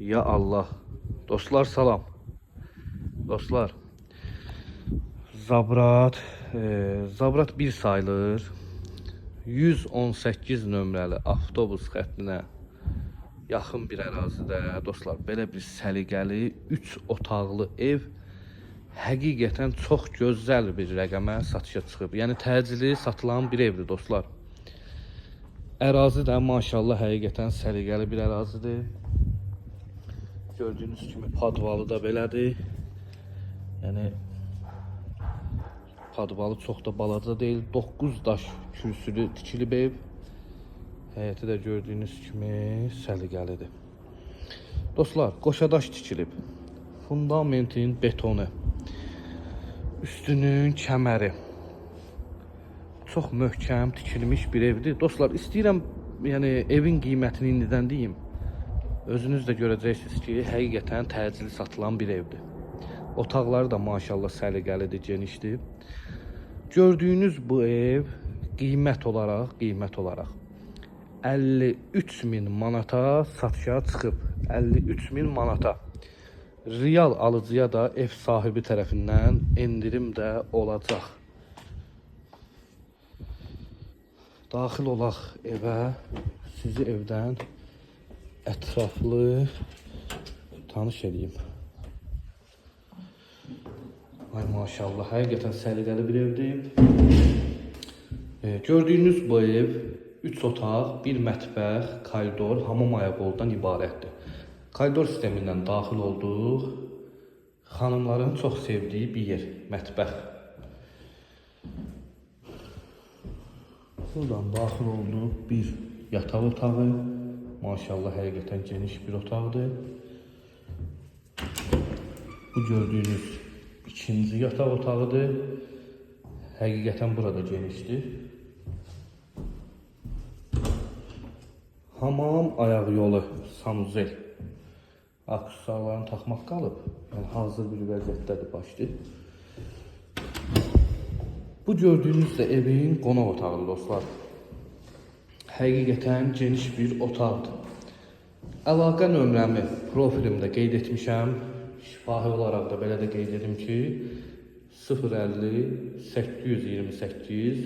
Ya Allah. Dostlar salam. Dostlar. Zabrat. E, Zabrat 1 sayılır. 118 nömrəli avtobus xəttinə yaxın bir ərazidə dostlar belə bir səliqəli 3 otaqlı ev həqiqətən çox gözəl bir rəqəmə satışa çıxıb. Yəni təcili satılan bir evdir dostlar. Ərazi də maşallah həqiqətən səliqəli bir ərazidir. Gördüyünüz kimi padvalı da belədir. Yəni padvalı çox da balaca deyil. 9 daş kürsülü tikilib ev. Həyəti də gördüyünüz kimi səliqəlidir. Dostlar, qoşadaş tikilib. Fundamentin betonu. Üstünün kəməri. Çox möhkəm tikilmiş bir evdir. Dostlar, istəyirəm yəni evin qiymətini indidən deyim. Özünüz də görəcəksiniz ki, həqiqətən təcili satılan bir evdir. Otaqları da maşallah səliqəlidir, genişdir. Gördüyünüz bu ev qiymət olaraq, qiymət olaraq 53 min manata satışa çıxıb. 53 min manata. Real alıcıya da ev sahibi tərəfindən endirim də olacaq. Daxil olaq evə. Sizi evdən ətraflı tanış edeyim. Ay maşallah, həqiqətən səliqəli bir evdir. E, gördüyünüz bu ev 3 otaq, 1 mətbəx, koridor, hamam ayaqoldan ibarətdir. Koridor sistemindən daxil olduq. Xanımların çox sevdiyi bir yer, mətbəx. Buradan daxil olduq. Bir yataq otağı. Maşallah həqiqətən geniş bir otaqdır. Bu gördüyünüz ikinci yataq otağıdır. Həqiqətən burada genişdir. Hamam ayaq yolu, sanuzel. Aksesuarlarını taxmaq qalıb. Yəni hazır bir vəziyyətdədir başdı. Bu gördüyünüz də evin qonaq otağıdır dostlar. Həqiqətən geniş bir otaqdır. Əlaqə nömrəmi profilimdə qeyd etmişəm. Şifahi olaraq da belə də qeyd edim ki, 050 828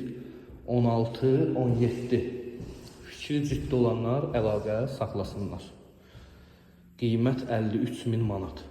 16 17 Fikri ciddi olanlar əlaqə saxlasınlar. Qiymət 53 min manat.